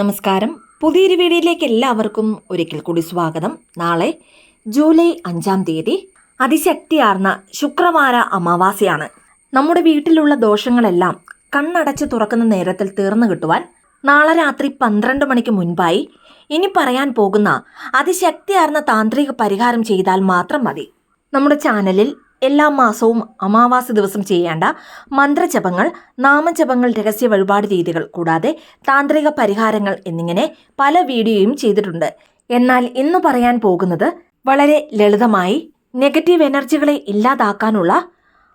നമസ്കാരം. പുതിയൊരു വീഡിയോയിലേക്ക് എല്ലാവർക്കും ഒരിക്കൽ കൂടി സ്വാഗതം. നാളെ ജൂലൈ അഞ്ചാം തീയതി അതിശക്തിയാർന്ന ശുക്രവാര അമാവാസിയാണ് നമ്മുടെ വീട്ടിലുള്ള ദോഷങ്ങളെല്ലാം കണ്ണടച്ച് തുറക്കുന്ന നേരത്തിൽ തീർന്നു കിട്ടുവാൻ നാളെ രാത്രി പന്ത്രണ്ട് മണിക്ക് മുൻപായി ഇനി പറയാൻ പോകുന്ന അതിശക്തിയാർന്ന താന്ത്രിക പരിഹാരം ചെയ്താൽ മാത്രം മതി. നമ്മുടെ ചാനലിൽ എല്ലാ മാസവും അമാവാസി ദിവസം ചെയ്യേണ്ട മന്ത്രജപങ്ങൾ നാമജപങ്ങൾ രഹസ്യ വഴിപാട് രീതികൾ കൂടാതെ താന്ത്രിക പരിഹാരങ്ങൾ എന്നിങ്ങനെ പല വീഡിയോയും ചെയ്തിട്ടുണ്ട്. എന്നാൽ ഇന്ന് പറയാൻ പോകുന്നത് വളരെ ലളിതമായി നെഗറ്റീവ് എനർജികളെ ഇല്ലാതാക്കാനുള്ള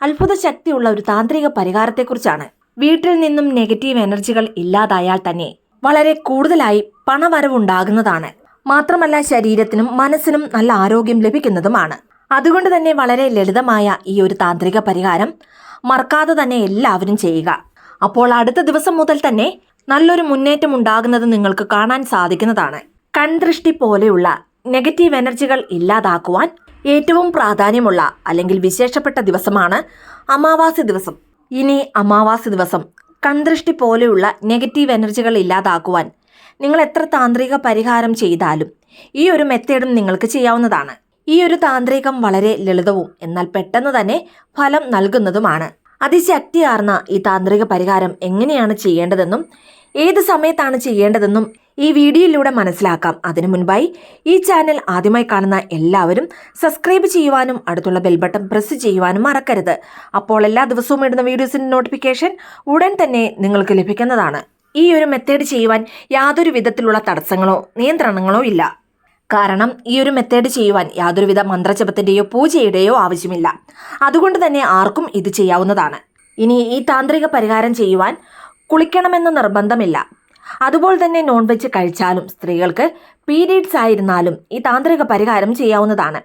അത്ഭുത ശക്തിയുള്ള ഒരു താന്ത്രിക പരിഹാരത്തെക്കുറിച്ചാണ്. വീട്ടിൽ നിന്നും നെഗറ്റീവ് എനർജികൾ ഇല്ലാതായാൽ തന്നെ വളരെ കൂടുതലായി പണവരവുണ്ടാകുന്നതാണ്. മാത്രമല്ല ശരീരത്തിനും മനസ്സിനും നല്ല ആരോഗ്യം ലഭിക്കുന്നതുമാണ്. അതുകൊണ്ട് തന്നെ വളരെ ലളിതമായ ഈ ഒരു താന്ത്രിക പരിഹാരം മറക്കാതെ തന്നെ എല്ലാവരും ചെയ്യുക. അപ്പോൾ അടുത്ത ദിവസം മുതൽ തന്നെ നല്ലൊരു മുന്നേറ്റം ഉണ്ടാകുന്നത് നിങ്ങൾക്ക് കാണാൻ സാധിക്കുന്നതാണ്. കൺദൃഷ്ടി പോലെയുള്ള നെഗറ്റീവ് എനർജികൾ ഇല്ലാതാക്കുവാൻ ഏറ്റവും പ്രാധാന്യമുള്ള അല്ലെങ്കിൽ വിശേഷപ്പെട്ട ദിവസമാണ് അമാവാസി ദിവസം. ഇനി അമാവാസി ദിവസം കൺദൃഷ്ടി പോലെയുള്ള നെഗറ്റീവ് എനർജികൾ ഇല്ലാതാക്കുവാൻ നിങ്ങൾ എത്ര താന്ത്രിക പരിഹാരം ചെയ്താലും ഈ ഒരു മെത്തേഡും നിങ്ങൾക്ക് ചെയ്യാവുന്നതാണ്. ഈ ഒരു താന്ത്രികം വളരെ ലളിതവും എന്നാൽ പെട്ടെന്ന് തന്നെ ഫലം നൽകുന്നതുമാണ്. അതിശക്തിയാർന്ന ഈ താന്ത്രിക പരിഹാരം എങ്ങനെയാണ് ചെയ്യേണ്ടതെന്നും ഏത് സമയത്താണ് ചെയ്യേണ്ടതെന്നും ഈ വീഡിയോയിലൂടെ മനസ്സിലാക്കാം. അതിനു മുൻപായി ഈ ചാനൽ ആദ്യമായി കാണുന്ന എല്ലാവരും സബ്സ്ക്രൈബ് ചെയ്യുവാനും അടുത്തുള്ള ബെൽ ബട്ടൺ പ്രസ് ചെയ്യുവാനും മറക്കരുത്. അപ്പോൾ എല്ലാ ദിവസവും ഇടുന്ന വീഡിയോസിന്റെ നോട്ടിഫിക്കേഷൻ ഉടൻ തന്നെ നിങ്ങൾക്ക് ലഭിക്കുന്നതാണ്. ഈ ഒരു മെത്തേഡ് ചെയ്യുവാൻ യാതൊരു വിധത്തിലുള്ള തടസ്സങ്ങളോ നിയന്ത്രണങ്ങളോ ഇല്ല. കാരണം ഈ ഒരു മെത്തേഡ് ചെയ്യുവാൻ യാതൊരുവിധ മന്ത്രജപത്തിന്റെയോ പൂജയുടെയോ ആവശ്യമില്ല. അതുകൊണ്ട് തന്നെ ആർക്കും ഇത് ചെയ്യാവുന്നതാണ്. ഇനി ഈ താന്ത്രിക പരിഹാരം ചെയ്യുവാൻ കുളിക്കണമെന്ന് നിർബന്ധമില്ല. അതുപോലെ തന്നെ നോൺ വെജ് കഴിച്ചാലും സ്ത്രീകൾക്ക് പീരീഡ്സ് ആയിരുന്നാലും ഈ താന്ത്രിക പരിഹാരം ചെയ്യാവുന്നതാണ്.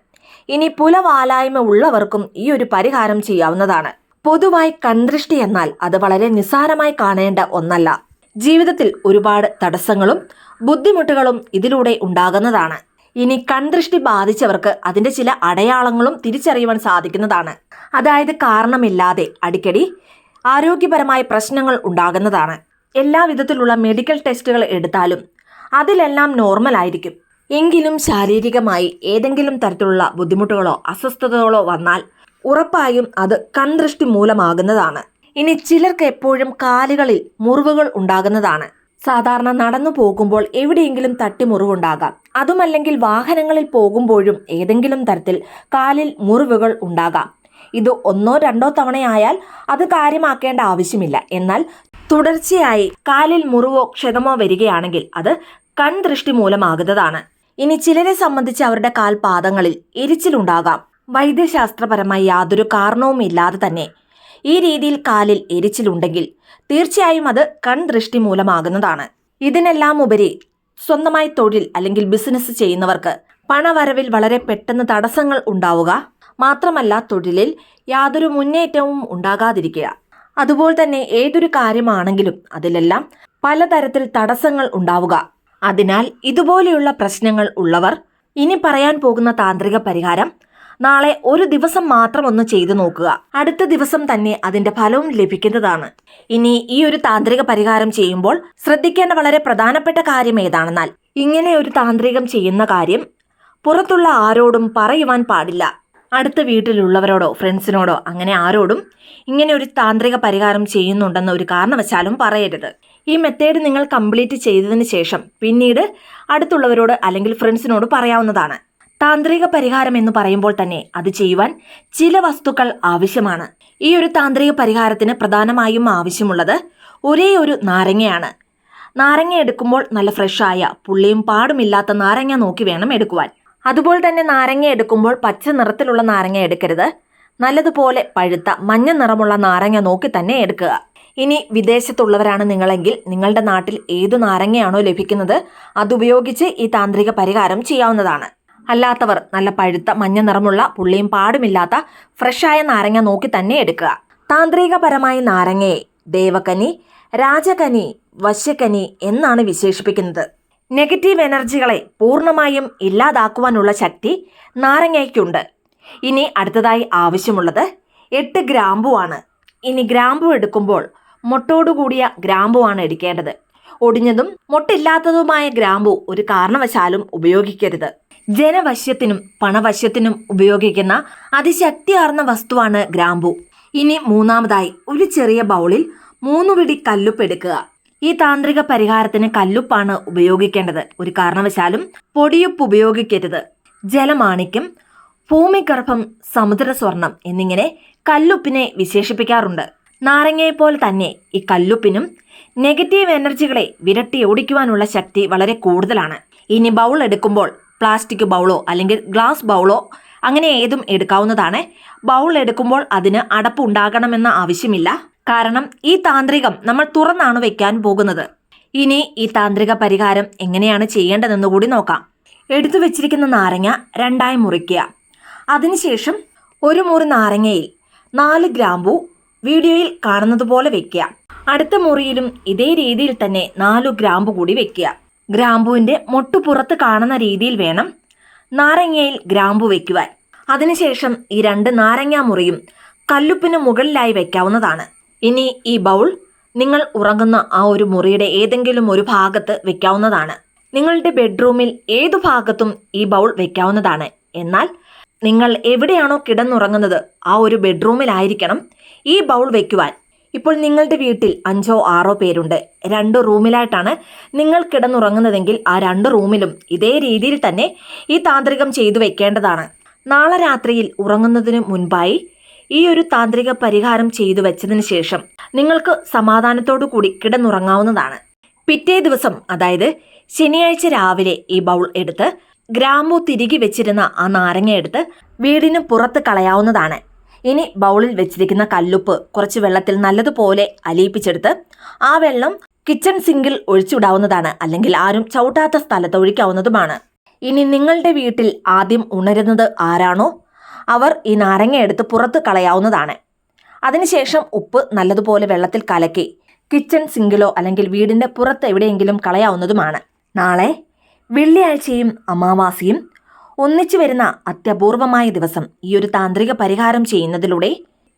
ഇനി പുലവാലായ്മ ഉള്ളവർക്കും ഈ ഒരു പരിഹാരം ചെയ്യാവുന്നതാണ്. പൊതുവായി കൺദൃഷ്ടി എന്നാൽ അത് വളരെ നിസ്സാരമായി കാണേണ്ട ഒന്നല്ല. ജീവിതത്തിൽ ഒരുപാട് തടസ്സങ്ങളും ബുദ്ധിമുട്ടുകളും ഇതിലൂടെ ഉണ്ടാകുന്നതാണ്. ഇനി കൺദൃഷ്ടി ബാധിച്ചവർക്ക് അതിന്റെ ചില അടയാളങ്ങളും തിരിച്ചറിയുവാൻ സാധിക്കുന്നതാണ്. അതായത് കാരണമില്ലാതെ അടിക്കടി ആരോഗ്യപരമായ പ്രശ്നങ്ങൾ ഉണ്ടാകുന്നതാണ്. എല്ലാ വിധത്തിലുള്ള മെഡിക്കൽ ടെസ്റ്റുകൾ എടുത്താലും അതിലെല്ലാം നോർമൽ ആയിരിക്കും. എങ്കിലും ശാരീരികമായി ഏതെങ്കിലും തരത്തിലുള്ള ബുദ്ധിമുട്ടുകളോ അസ്വസ്ഥതകളോ വന്നാൽ ഉറപ്പായും അത് കൺദൃഷ്ടി മൂലമാകുന്നതാണ്. ഇനി ചിലർക്ക് എപ്പോഴും കാലുകളിൽ മുറിവുകൾ ഉണ്ടാകുന്നതാണ്. സാധാരണ നടന്നു പോകുമ്പോൾ എവിടെയെങ്കിലും തട്ടിമുറിവുണ്ടാകാം. അതുമല്ലെങ്കിൽ വാഹനങ്ങളിൽ പോകുമ്പോഴും ഏതെങ്കിലും തരത്തിൽ കാലിൽ മുറിവുകൾ ഉണ്ടാകാം. ഇത് ഒന്നോ രണ്ടോ തവണയായാൽ അത് കാര്യമാക്കേണ്ട ആവശ്യമില്ല. എന്നാൽ തുടർച്ചയായി കാലിൽ മുറിവോ ക്ഷതമോ വരികയാണെങ്കിൽ അത് കൺദൃഷ്ടി മൂലമാകുന്നതാണ്. ഇനി ചിലരെ സംബന്ധിച്ച് അവരുടെ കാൽപാദങ്ങളിൽ എരിച്ചിലുണ്ടാകാം വൈദ്യശാസ്ത്രപരമായി യാതൊരു കാരണവുമില്ലാതെ തന്നെ ഈ രീതിയിൽ കാലിൽ എരിച്ചിലുണ്ടെങ്കിൽ തീർച്ചയായും അത് കൺദൃഷ്ടി മൂലമാകുന്നതാണ്. ഇതിനെല്ലാം ഉപരി സ്വന്തമായി തൊഴിൽ അല്ലെങ്കിൽ ബിസിനസ് ചെയ്യുന്നവർക്ക് പണവരവിൽ വളരെ പെട്ടെന്ന് തടസ്സങ്ങൾ ഉണ്ടാവുക. മാത്രമല്ല തൊഴിലിൽ യാതൊരു മുന്നേറ്റവും ഉണ്ടാകാതിരിക്കുക. അതുപോലെ തന്നെ ഏതൊരു കാര്യമാണെങ്കിലും അതിലെല്ലാം പലതരത്തിൽ തടസ്സങ്ങൾ ഉണ്ടാവുക. അതിനാൽ ഇതുപോലെയുള്ള പ്രശ്നങ്ങൾ ഉള്ളവർ ഇനി പറയാൻ പോകുന്ന താന്ത്രിക പരിഹാരം നാളെ ഒരു ദിവസം മാത്രം ഒന്ന് ചെയ്തു നോക്കുക. അടുത്ത ദിവസം തന്നെ അതിന്റെ ഫലവും ലഭിക്കുന്നതാണ്. ഇനി ഈ ഒരു താന്ത്രിക പരിഹാരം ചെയ്യുമ്പോൾ ശ്രദ്ധിക്കേണ്ട വളരെ പ്രധാനപ്പെട്ട കാര്യം ഏതാണെന്നാൽ ഇങ്ങനെ ഒരു താന്ത്രികം ചെയ്യുന്ന കാര്യം പുറത്തുള്ള ആരോടും പറയുവാൻ പാടില്ല. അടുത്ത വീട്ടിലുള്ളവരോടോ ഫ്രണ്ട്സിനോടോ അങ്ങനെ ആരോടും ഇങ്ങനെ ഒരു താന്ത്രിക പരിഹാരം ചെയ്യുന്നുണ്ടെന്ന ഒരു കാരണവശാലും പറയരുത്. ഈ മെത്തേഡ് നിങ്ങൾ കംപ്ലീറ്റ് ചെയ്തതിന് ശേഷം പിന്നീട് അടുത്തുള്ളവരോട് അല്ലെങ്കിൽ ഫ്രണ്ട്സിനോട് പറയാവുന്നതാണ്. താന്ത്രിക പരിഹാരം എന്ന് പറയുമ്പോൾ തന്നെ അത് ചെയ്യുവാൻ ചില വസ്തുക്കൾ ആവശ്യമാണ്. ഈ ഒരു താന്ത്രിക പരിഹാരത്തിന് പ്രധാനമായും ആവശ്യമുള്ളത് ഒരേ ഒരു നാരങ്ങയാണ്. നാരങ്ങ എടുക്കുമ്പോൾ നല്ല ഫ്രഷായ പുള്ളിയും പാടുമില്ലാത്ത നാരങ്ങ നോക്കി വേണം എടുക്കുവാൻ. അതുപോലെ തന്നെ നാരങ്ങ എടുക്കുമ്പോൾ പച്ച നിറത്തിലുള്ള നാരങ്ങ എടുക്കരുത്. നല്ലതുപോലെ പഴുത്ത മഞ്ഞ നിറമുള്ള നാരങ്ങ നോക്കി തന്നെ എടുക്കുക. ഇനി വിദേശത്തുള്ളവരാണ് നിങ്ങളെങ്കിൽ നിങ്ങളുടെ നാട്ടിൽ ഏതു നാരങ്ങയാണോ ലഭിക്കുന്നത് അതുപയോഗിച്ച് ഈ താന്ത്രിക പരിഹാരം ചെയ്യാവുന്നതാണ്. അല്ലാത്തവർ നല്ല പഴുത്ത മഞ്ഞ നിറമുള്ള പുള്ളിയും പാടുമില്ലാത്ത ഫ്രഷായ നാരങ്ങ നോക്കി തന്നെ എടുക്കുക. താന്ത്രികപരമായ നാരങ്ങയെ ദേവകനി രാജകനി വശ്യകനി എന്നാണ് വിശേഷിപ്പിക്കുന്നത്. നെഗറ്റീവ് എനർജികളെ പൂർണമായും ഇല്ലാതാക്കുവാനുള്ള ശക്തി നാരങ്ങയ്ക്കുണ്ട്. ഇനി അടുത്തതായി ആവശ്യമുള്ളത് എട്ട് ഗ്രാമ്പുവാണ്. ഇനി ഗ്രാമ്പു എടുക്കുമ്പോൾ മൊട്ടോടുകൂടിയ ഗ്രാമ്പുവാണ് എടുക്കേണ്ടത്. ഒടിഞ്ഞതും മൊട്ടില്ലാത്തതുമായ ഗ്രാമ്പു ഒരു കാരണവശാലും ഉപയോഗിക്കരുത്. ജനവശ്യത്തിനും പണവശ്യത്തിനും ഉപയോഗിക്കുന്ന അതിശക്തിയാർന്ന വസ്തുവാണ് ഗ്രാമ്പു. ഇനി മൂന്നാമതായി ഒരു ചെറിയ ബൗളിൽ മൂന്ന് പിടി കല്ലുപ്പ് എടുക്കുക. ഈ താന്ത്രിക പരിഹാരത്തിന് കല്ലുപ്പാണ് ഉപയോഗിക്കേണ്ടത്. ഒരു കാരണവശാലും പൊടിയുപ്പ് ഉപയോഗിക്കരുത്. ജലമാണിക്യം ഭൂമിഗർഭം സമുദ്ര സ്വർണം എന്നിങ്ങനെ കല്ലുപ്പിനെ വിശേഷിപ്പിക്കാറുണ്ട്. നാരങ്ങയെ പോലെ തന്നെ ഈ കല്ലുപ്പിനും നെഗറ്റീവ് എനർജികളെ വിരട്ടി ഓടിക്കുവാനുള്ള ശക്തി വളരെ കൂടുതലാണ്. ഇനി ബൗൾ എടുക്കുമ്പോൾ പ്ലാസ്റ്റിക് ബൗളോ അല്ലെങ്കിൽ ഗ്ലാസ് ബൗളോ അങ്ങനെ ഏതും എടുക്കാവുന്നതാണ്. ബൗൾ എടുക്കുമ്പോൾ അതിന് അടപ്പ് ഉണ്ടാകണമെന്ന ആവശ്യമില്ല. കാരണം ഈ താന്ത്രികം നമ്മൾ തുറന്നാണ് വെക്കാൻ പോകുന്നത്. ഇനി ഈ താന്ത്രിക പരിഹാരം എങ്ങനെയാണ് ചെയ്യേണ്ടതെന്ന് കൂടി നോക്കാം. എടുത്തു വെച്ചിരിക്കുന്ന നാരങ്ങ രണ്ടായി മുറിക്കുക. അതിനുശേഷം ഒരു മുറി നാരങ്ങയിൽ നാല് ഗ്രാമ്പു വീഡിയോയിൽ കാണുന്നത് പോലെ വെക്കുക. അടുത്ത മുറിയിലും ഇതേ രീതിയിൽ തന്നെ നാലു ഗ്രാമ്പു കൂടി വെക്കുക. ഗ്രാമ്പുവിന്റെ മൊട്ടു പുറത്ത് കാണുന്ന രീതിയിൽ വേണം നാരങ്ങയിൽ ഗ്രാമ്പു വെക്കുവാൻ. അതിനുശേഷം ഈ രണ്ട് നാരങ്ങാ മുറിയും കല്ലുപ്പിന് മുകളിലായി വെക്കാവുന്നതാണ്. ഇനി ഈ ബൗൾ നിങ്ങൾ ഉറങ്ങുന്ന ആ ഒരു മുറിയുടെ ഏതെങ്കിലും ഒരു ഭാഗത്ത് വെക്കാവുന്നതാണ്. നിങ്ങളുടെ ബെഡ്റൂമിൽ ഏതു ഭാഗത്തും ഈ ബൗൾ വെക്കാവുന്നതാണ്. എന്നാൽ നിങ്ങൾ എവിടെയാണോ കിടന്നുറങ്ങുന്നത് ആ ഒരു ബെഡ്റൂമിലായിരിക്കണം ഈ ബൗൾ വെക്കുവാൻ. ഇപ്പോൾ നിങ്ങളുടെ വീട്ടിൽ അഞ്ചോ ആറോ പേരുണ്ട്. രണ്ട് റൂമിലായിട്ടാണ് നിങ്ങൾ കിടന്നുറങ്ങുന്നതെങ്കിൽ ആ രണ്ട് റൂമിലും ഇതേ രീതിയിൽ തന്നെ ഈ താന്ത്രികം ചെയ്തു വെക്കേണ്ടതാണ്. നാളെ രാത്രിയിൽ ഉറങ്ങുന്നതിന് മുൻപായി ഈ ഒരു താന്ത്രിക പരിഹാരം ചെയ്തു വെച്ചതിന് ശേഷം നിങ്ങൾക്ക് സമാധാനത്തോടു കൂടി കിടന്നുറങ്ങാവുന്നതാണ്. പിറ്റേ ദിവസം അതായത് ശനിയാഴ്ച രാവിലെ ഈ ബൗൾ എടുത്ത് ഗ്രാമ്പു തിരികെ വെച്ചിരുന്ന ആ നാരങ്ങ എടുത്ത് വീടിന് പുറത്ത് കളയാവുന്നതാണ്. ഇനി ബൗളിൽ വെച്ചിരിക്കുന്ന കല്ലുപ്പ് കുറച്ച് വെള്ളത്തിൽ നല്ലതുപോലെ അലിയിപ്പിച്ചെടുത്ത് ആ വെള്ളം കിച്ചൺ സിങ്കിൽ ഒഴിച്ചുവിടാവുന്നതാണ് അല്ലെങ്കിൽ ആരും ചവിട്ടാത്ത സ്ഥലത്ത് ഒഴിക്കാവുന്നതുമാണ്. ഇനി നിങ്ങളുടെ വീട്ടിൽ ആദ്യം ഉണരുന്നത് ആരാണോ? അവർ ഈ നാരങ്ങ എടുത്ത് പുറത്ത് കളയാവുന്നതാണ്. അതിനുശേഷം ഉപ്പ് നല്ലതുപോലെ വെള്ളത്തിൽ കലക്കി കിച്ചൺ സിങ്കിലോ അല്ലെങ്കിൽ വീടിന്റെ പുറത്ത് എവിടെയെങ്കിലും കളയാവുന്നതുമാണ്. നാളെ വെള്ളിയാഴ്ചയും അമാവാസിയും ഒന്നിച്ചു വരുന്ന അത്യപൂർവമായ ദിവസം ഈ ഒരു താന്ത്രിക പരിഹാരം ചെയ്യുന്നതിലൂടെ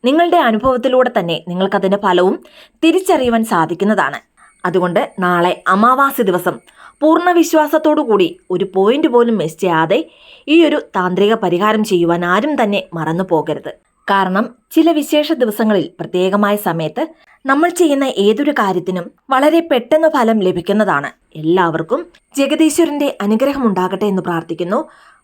നിങ്ങളുടെ അനുഭവത്തിലൂടെ തന്നെ നിങ്ങൾക്കതിന്റെ ഫലവും തിരിച്ചറിയുവാൻ സാധിക്കുന്നതാണ്. അതുകൊണ്ട് നാളെ അമാവാസി ദിവസം പൂർണ വിശ്വാസത്തോടു കൂടി ഒരു പോയിന്റ് പോലും മിസ് ചെയ്യാതെ ഈ ഒരു താന്ത്രിക പരിഹാരം ചെയ്യുവാൻ ആരും തന്നെ മറന്നു പോകരുത്. കാരണം ചില വിശേഷ ദിവസങ്ങളിൽ പ്രത്യേകമായ സമയത്ത് നമ്മൾ ചെയ്യുന്ന ഏതൊരു കാര്യത്തിനും വളരെ പെട്ടെന്ന് ഫലം ലഭിക്കുന്നതാണ്. എല്ലാവർക്കും ജഗദീശ്വരന്റെ അനുഗ്രഹം ഉണ്ടാകട്ടെ എന്ന് പ്രാർത്ഥിക്കുന്നു.